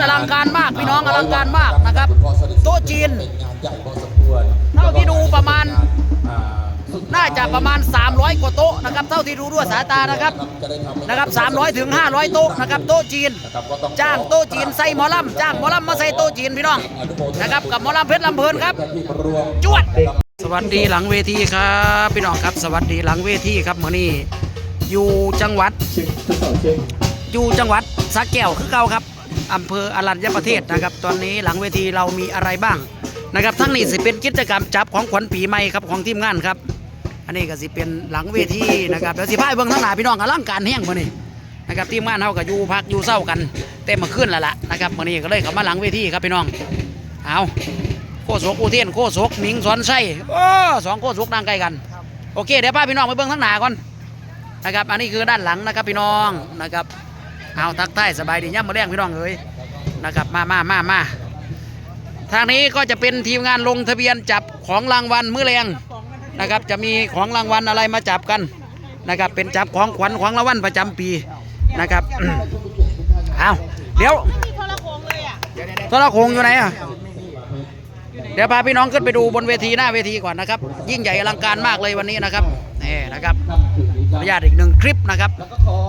ดอลังการมากพี่น้องอลังการมากนะครับ โต๊ะจีนเป็นงานใหญ่พอสมควรเท่าที่ดูประมาณอ่าสุดท้ยน่าจะประมาณ 300 กว่าโต๊ะนะครับเท่าที่ดูด้วยสายตานะครับจะได้ทำให้นะครับ 300 ถึง 500 โต๊ะนะครับโต๊ะจีนนะครับก็ต้องจ้างโต๊ะจีนใส่หมอลำจ้างหมอลำมาใส่โต๊ะจีนพี่น้องอนุโมทานะครับกับหมอลำเพชรลำเพลินครับท่านที่มาร่วมจวด สวัสดีหลังเวทีครับพี่น้องครับสวัสดีหลังเวทีครับมื้อนี้อยู่จังหวัดอยู่จังหวัดสระแก้วคือเก่าครับ อำเภออรัญญประเทศนะครับ ตอนนี้หลังเวทีเรามีอะไรบ้างนะครับทั้งนี้สิเป็นกิจกรรมจับของขวัญปีใหม่ครับของทีมงานครับ อันนี้ก็สิเป็นหลังเวทีนะครับเดี๋ยวสิพายเบิ่งทั้งหน้าพี่น้องอลังการแห้งมื้อนี้นะครับทีมงานเฮาก็อยู่พักอยู่เศร้ากันเต็มมาขึ้นแล้วล่ะนะครับมื้อนี้ก็เลยเข้ามาหลังเวทีครับพี่น้องเอาโคศกอุเทนโคศกหมิงสอนไส้โอ้สองโคศกนั่งใกล้กัน โอเคเดี๋ยวพาพี่น้องไปเบิ่งทั้งหน้าก่อนนะครับอันนี้คือด้านหลังนะครับพี่น้องนะครับ เอาทักทายสบายดีย่ำมาแรงพี่น้องเอ้ยนะครับมามามามาทางนี้ก็จะเป็นทีมงานลงทะเบียนจับของรางวัลมื้อแรงนะครับ จะมีของรางวัลอะไรมาจับกันนะครับ เป็นจับของขวัญของรางวัลประจำปีนะครับเอาเดี๋ยวโทรโขงเลยอะโทรโขงอยู่ไหนอะเดี๋ยวพาพี่น้องขึ้นไปดูบนเวทีหน้าเวทีก่อนนะครับ ยิ่งใหญ่อลังการมากเลยวันนี้นะครับนี่นะครับ ออนุญาตอีกหนึ่งคลิปนะครับ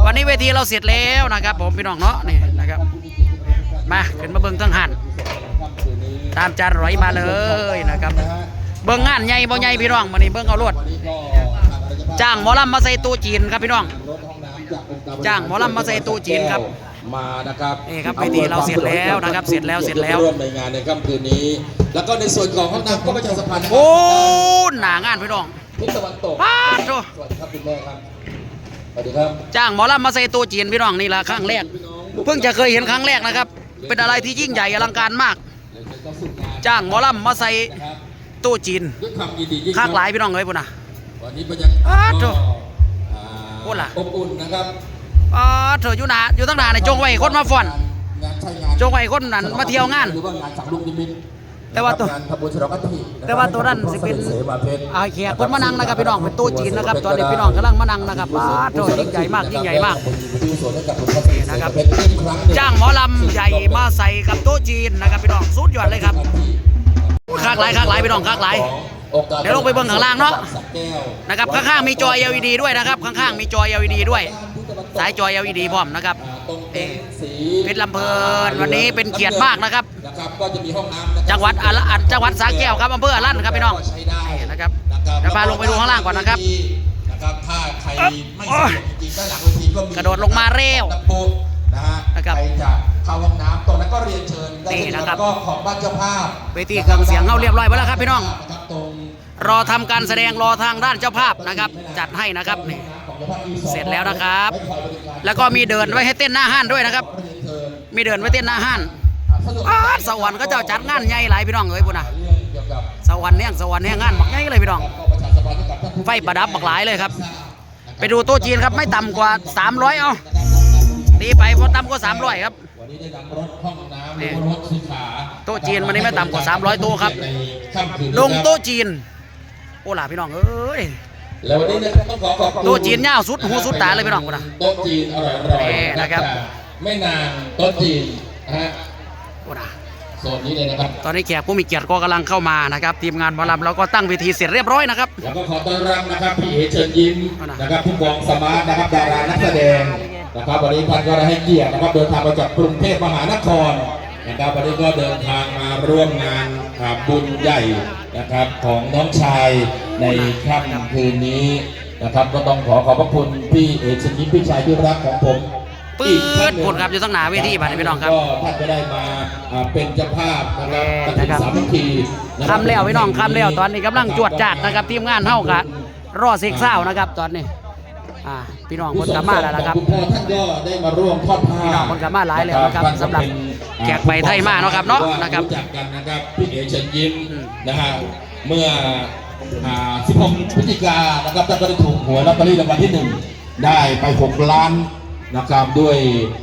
วันนี้เวทีเราเสร็จแล้วนะครับ ผมพี่น้องเนาะนี่นะครับ มาขึ้นมาเบิ้งทั้งหันตามจานร้อยมาเลยนะครับ เบิ้งงานใหญ่บ่ใหญ่พี่น้องวันนี้เบิ้งเอารวดจ้างหมอลำมาใส่ตู้จีนครับพี่น้องจ้างหมอลำมาใส่ตู้จีนครับมานะครับนี่ครับเวทีเราเสร็จแล้วนะครับ เสร็จแล้วเสร็จแล้วร่วมในงานในค่ำคืนนี้ แล้วก็ในส่วนของห้องน้ำก็ประชาสัมพันธ์นะครัโอ้หนางานพี่น้องทิศตะวันตกปาดโถ่สวัสดีครับคุณแม่ครับ สวัสดีครับจ้างหมอลำมาใส่ตู้จีนพี่น้องนี่ละครั้งแรก เพิ่งจะเคยเห็นครั้งแรกนะครับ เป็นอะไรที่ยิ่งใหญ่อลังการมาก จ้างหมอลำมาใส่ตู้จีนด้วยความยินดียิ่งคากหลายพี่น้องเอ้ยพุ่นน่ะวันนี้บรรยากาศอ้าวโถ่อ่าโอ้ล่ะอบอุ่นนะครับอ๋อเธออยู่หนาอยู่ตั้งนานในจงไว้ให้คนมาฟ้อนงานใช่งานจงไว้ให้คนนั้นมาเที่ยวงานหรือว่างานสังลูกนิมิต แต่ว่าตัวงานทำบุญฉลองกัตถิแต่ว่าตัวนั้นสิเป็นเสมาเพชรอาแขกคนมานั่งนะครับพี่น้องเป็นตู้จีนนะครับตอนนี้พี่น้องกำลังมานั่งนะครับอ้าโถยิ่งใหญ่มากยิ่งใหญ่มากนะครับจ้างหมอลำใหญ่มาใส่กับโต๊ะจีนนะครับพี่น้องสุดยอดเลยครับคากหลายคากหลายพี่น้องคากหลายเดี๋ยวลงไปเบิ่งข้างล่างเนาะนะครับข้างๆมีจอ LED ด้วยนะครับข้างๆมีจอ LED ด้วย สายจอ LED พร้อมนะครับเอ๊ะ เพชรลำเพลินวันนี้เป็นเกียรติมากนะครับ นะครับก็จะมีห้องน้ำนะครับจังหวัดอะละอันจังหวัดสระแก้วครับอำเภออรันครับพี่น้องใช้ได้นี่นะครับนะครับเดี๋ยวพาลงไปดูข้างล่างก่อนนะครับ นะครับ ถ้าใครไม่โอ้สะดยวกจริงๆด้านหลังเวทีก็มีกระโดดลงมาเร็วตะปูนะฮะนะครับใครจะเข้าห้องน้ำตรงนั้นก็เรียนเชิญได้นี่นะครับแล้วก็ของบ้านเจ้าภาพเวทีเครื่องเสียงเข้าเรียบร้อยไว้แล้วครับพี่น้อง นะครับตรงรอทำการแสดงรอทางด้านเจ้าภาพนะครับ จัดให้นะครับนี่ของ เจ้าภาพ E2 เสร็จแล้วนะครับไว้คอยบริการแล้วก็มีเดินไว้ให้เต้นหน้าห้านด้วยนะครับเรียนเชิญมีเดินไว้เต้นหน้าห้านสะดวกอ้าสวรรค์ก็เจ้าจัดงานใหญ่หลายพี่น้องเอ้ยพุ่นนะเรื่องเกี่ยวกับสวรรค์เนี่ยสวรรค์เนี่ยงานบักใหญ่เลยพี่น้องก็ประชาสัมพันธ์ให้กับท่านผู้ไฟประดับบักหลายเลยครับ ไปดูโต๊ะจีนครับไม่ต่ำกว่า 300 เอาตีไปเพราะต่ำกว่า 300 ครับวันนี้ได้นำรถห้องน้ำหนี่รือว่ารถสีขาโต๊ะจีนวันนี้ไม่ต่ำกว่า 300 โต๊ะครับในค่ำคืนนี้ลงครับโต๊ะจีน โอ้ล่ะพี่น้องเอ้ย แล้ววันนี้นะครับต้องขอขอบคุณโต๊ะจีนยาวสุดหูสุดตาเลยพี่น้องพุ่นน่ะโต๊ะจีนอร่อยๆนี่นะครับจากแม่นางโต๊ะจีนนะฮะโอ้ล่ะโซนนี้เลยนะครับ ตอนนี้แขกผู้มีเกียรติก็กำลังเข้ามานะครับ ทีมงานหมอลำเราก็ตั้งเวทีเสร็จเรียบร้อยนะครับ แล้วก็ขอต้อนรับนะครับพี่เอเชิญยิ้มนะครับผู้กองสมาร์ทนะครับดารานักแสดงนะครับวันนี้ท่านก็ได้ให้เกียรตินะครับเดินทางมาจากกรุงเทพมหานครนะครับวันนี้ก็เดินทางมาร่วมงานอ่าบุญใหญ่นะครับของน้องชาย ในค่ำคืนนี้นะครับ ก็ต้องขอขอบพระคุณพี่เอเชิญยิ้มพี่ชายที่รักของผมปื๊อีกท่านดหนึ่งผลครับอยู่ตั้งหนาเวทีบัดนี้พี่น้องครับก็ท่านจะได้มาอ่าเป็นเจ้าภาพนะครับแน่นะครับสามัคคีนะรับคำแล้วพี่น้องคำแล้วตอนนี้กำลังจวดจัดนะครับทีมงานเท่ากันรอเซ็กเศร้านะครับ ตอนนี้อ่าพี่น้องคนกลับมาแล้วนะครับคุณพ่อท่านก็ได้มาร่วมทอดผ้าพี่น้องคนกลับมาหลายแล้วนะครับสำหรับแขกไปไทยมาเนาะครับเนาะนะครับรู้จักกันนะครับพี่เอ๋เชิญยิ้มอืมนะฮะเมื่ออ่า 16พฤศจิกายนนะครับท่านก็ได้ถูกหวยลอตเตอรี่รางวัลที่หนึ่งได้ไป 6 ล้านนะครับด้วย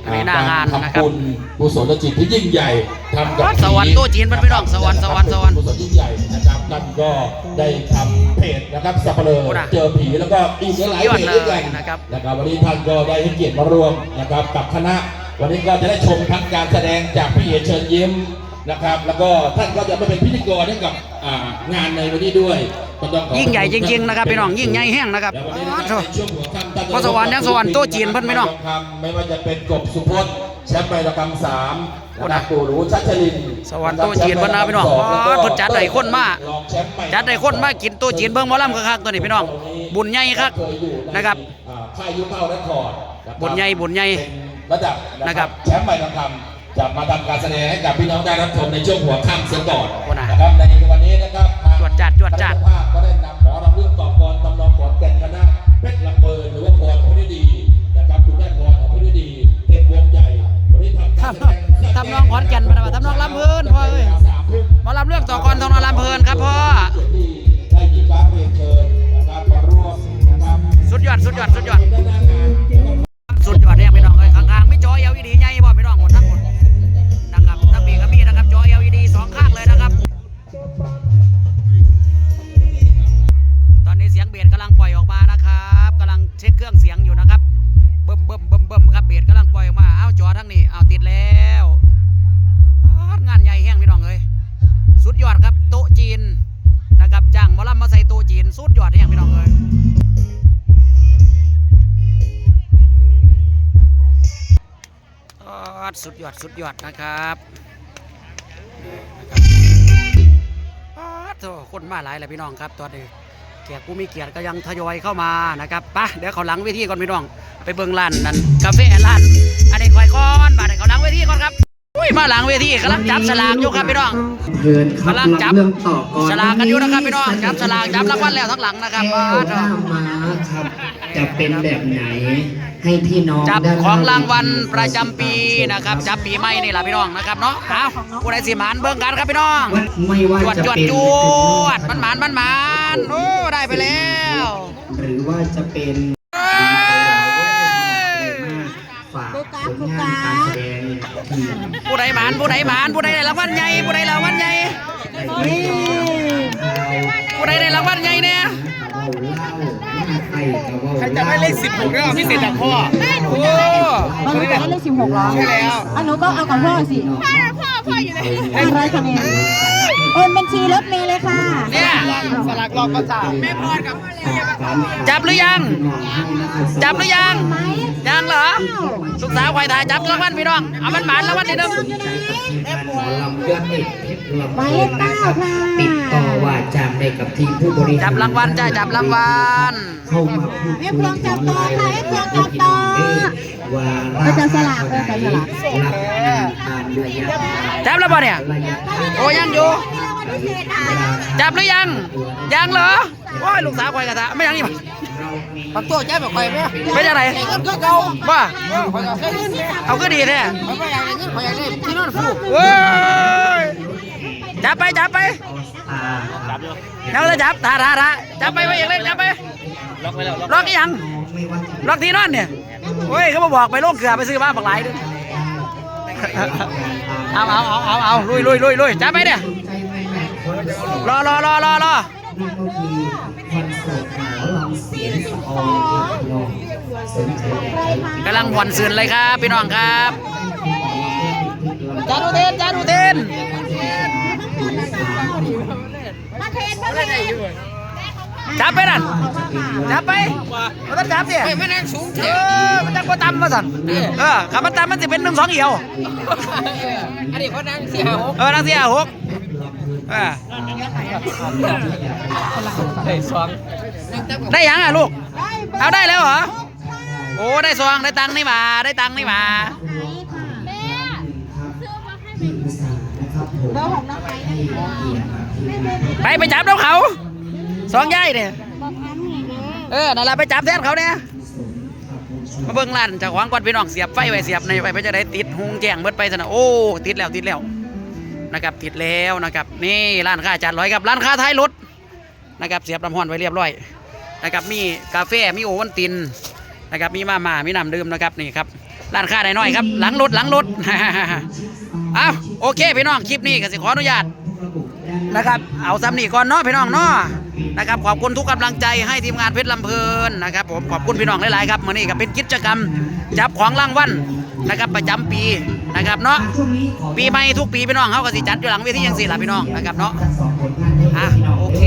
อันนี้หน้างานนะครับทำบุญกุศลจิตที่ยิ่งใหญ่ทำกับสวรรค์ตู้จีนมันพี่น้องสวรรค์สวรรค์สวรรค์กุศลยิ่งใหญ่นะครับท่านก็ได้ทำเพจนะครับสัปเหร่โอ้อน่ะเจอผีแล้วก็อีกหลายสุดยอดเพจด้วยกันเลยนะครับนะครับวันนี้ท่านก็ได้ให้เกียรติมาร่วมนะครับกับคณะ วันนี้ก็จะได้ชมทั้งการแสดงจากพี่เอเชิญยิ้ม นะครับ แล้วก็ท่านก็จะมาเป็นพิธีกรให้กับอ่างานในวันนี้ด้วยก็ต้องขอยิ่งใหญ่จริงๆนะครับพี่น้องยิ่งใหญ่แห้งนะครับแล้ววันนี้นะอ้าวคโถ่รับในช่วงหัวค่ำท่านพระสวรรค์ยังสวรรค์โต๊ะจีนเพิ่นพี่น้อง ทำไม่ว่าจะเป็นกบสุพจน์แชมป์ไมตรกรรมสามโอ้นะนะปู่หรูชัชลินสวรรค์โต๊ะจีนเพิ่นนะพี่น้องแชมป์ไมตรกรรมสอ๋อเพิ่นจัดให้คนมาลองแชมป์ไมตรกรรจัดได้คนมากินโตัวจีนเบิ่งหมอลำคักๆตัวนี้พี่น้อง บุญใหญ่ครับเคยอยู่ในะครับอ่าค่ายยุคเข้านครนะครับบุญใหญ่บุญใหญ่เป็นระดับนะครับแชมป์ใบทองคำ จะมาทำการแสดงให้กับพี่น้องได้รับชมในช่วงหัวค่ำเสียก่อนโอ้นะนะครับในวันนี้นะครับทางจวดจัดจวดจัดคณะเจ้าภาพก็ได้นำหมอรำเรื่องต่อกรตำนองขอนแก่นคณะเพชรลำเบินหรือว่าพรพิรดีนะครับคุณได้พรของพิรดีเต็มวงใหญ่วันนี้ทำการแสดงทำนองขอนแก่นมาแล้วทำนองลำเพลินพ่อเอ้ยสามทุ่มหมอลำเรื่องต่อกรทองนองลำเพลินครับพ่อที่ได้ยินการเรียนเชิญนะครับมาร่วมนะครับสุดยอดสุดยอดสุดยอดสุดยอดเนี่ยพี่น้องเอ้ยข้างๆไม่จอ LED ใหญ่บ่พี่น้อง ดสุดยอดสุดยอดนะครับออดโธ่คนมาหลายเลยพี่น้องครับตอนนี้แขกผู้มีเกียรติก็ยังทยอยเข้ามานะครับไปะเดี๋ยวเขาหลังเวทีก่อนพี่น้อง ไปเบิ่งร้านนั่นกาแฟร้านอันนี้คอยก้อนบาดนี้เขาหลังเวทีก่อนครับอุ้ยมาหลังเวทีกำลังจับสลากอยู่ครับพี่น้องเพลินครับกำลังจับเรื่องต่อก่อนสลากกันอยู่นะครับพี่น้องจับสลากจับรางวัลแล้วทั้งหลังนะครับแก้อ้าววหโธ่น้าม้าครับจะเป็นแบบไหน ให้พี่น้องจับด้นของหน้รางวัลประจำปีนะครับจับปีใหม่นี่แหละพี่น้องนะครับเนาะเอาผู้ใดสิหมานเบิ่งกันครับพี่น้องไม่ว่าจวดจะจวดเป็นจวดมันหมานมันหมานโอ้ได้ไปแล้วหรือว่าจะเป็นเอ้ยฝากผลงานการแสดงที่ผู้ใดหมานผู้ใดหมานผู้ใดได้รางวัลใหญ่ผู้ใดรางวัลใหญ่ผู้ใดได้รางวัลใหญ่เนี่ย ใครจะไม่เลขสิบหกก็พิเศษจากพ่อโอ้มันไม่ได้เลขสิบหกหรอใช่แล้วอันหนูก็เอากับพ่อสิพ่อ พ่ออยู่ไหนอะไรคะเนี่ยโอนบัญชีรถเมล์เลยค่ะเนี่ยสลักรองประสาแม่พรกับจับหรือยัง จับหรือยัง ยังเหรอสุกสาวควายถ่ายจับรางวัลพี่น้อง เอามันหมานรางวัลนิดนึงสนใจกับทีมงานหมอลำยอดเอกเพรลำหมายเพเลลิขนเก้าค่ะติดต่อว่าจ้างได้กับทีมผู้บริหารจับรางวัลจ้าจับรางวัลเข้ามาพูดคุยถึงรายละเอียดให้พี่องได้ว่าก็จะสลากเลยค่ะสลาก จับแล้วป่ะเนี่ยระยะโอ้ยังอยู่ จับหรือยัง ยังเหรอโอ้ยลูกสาวควายกระทะไม่ยังนี่มั้เรามีปักตัวใจแบบใครไหมไปจากไหนเงินก็เก่าว่าคอยเอาแค่นี้เนี่ยเอาก็ดีแท้ไม่ไม่อยากได้เงินคอยอยากได้ที่นอนฟูเว้ยจับไปจับไปอ่ายังเลยจับท่าท่าท่าจับไปไว้อีกเลยจับไป ล็อกไปแล้วล็อกอีกยังไม่ว่าจะล็อกที่นอนเนี่ยเฮ้ยเขามาบอกไปโลกเกลือไปซื้อมาบักหลายเด้อ เอาเอาเอาเอาเอาลุยลุยลุยลุยจับไปเนี่ยใจไม่แม่คนละสองรอรอรอรอรอนั่นก็คือคอนเสิร์ตหมอลำเสียงสะออนพี่น้องสนใจอยากให้กำลังผ่อนสื่นเลยครับพี่น้องครับจารุเทนจารุเทนจับไปนั่นจับไปมันต้องจับดิไม่ไม่นั่งสูงเอเถอะอมันจะกตำมาสั่นเออขับมันตำมันจะเป็นหนึ่งสองเอียวอันนี้เพราะนั่งเสียหกเออนังเสียหกเออได้สองได้ยังอะลูก เอาได้แล้วเหรอ โอ้ได้ซองได้ตังค์นี่มาได้ตังค์นี่มาทีมสามนะครับผมเบอร์ของน้องไม้นะคะไปไปจับน้องเขาสองย่ายเนี่ยเออนั่นแหละไปจับแทนเขาเนี่ย มาเบิ่งร้านจากของก่อนพี่น้องเสียบไฟไว้เสียบในไว้ไปจะได้ติดหุงแจ้งเบิดไปสนะโอ้ติดแล้วติดแล้วนะครับติดแล้วนะครับนี่ร้านค้าจานร้อยครับร้านค้าท้ายรถนะครับเสียบน้ำห้อนไว้เรียบร้อยนะครับมีกาแฟมีโอวัลตินนะครับมีมาม่ามีน้ำดื่มนะครับนี่ครับร้านค้าน้อยครับ หลังรถหลังรถเอาโอเคพี่น้องคลิปนี้ก็สิขออนุญาตนะครับเอาซ้ำนี่ก่อนเนาะพี่น้องเนาะ นะครับขอบคุณทุกกำลังใจให้ทีมงานเพชรลำเพลินนะครับผมขอบคุณพี่น้องหลายๆครับมื่อนี้ก็เป็นกิจกรรมจับของรางวัลนะครับประจำปีนะครับเนาะปีใหม่ทุกปีพี่น้องเขาก็สิจัดอยู่หลังเวทียังสี่ล่ะพี่น้องนะครับเนาะอะโอเค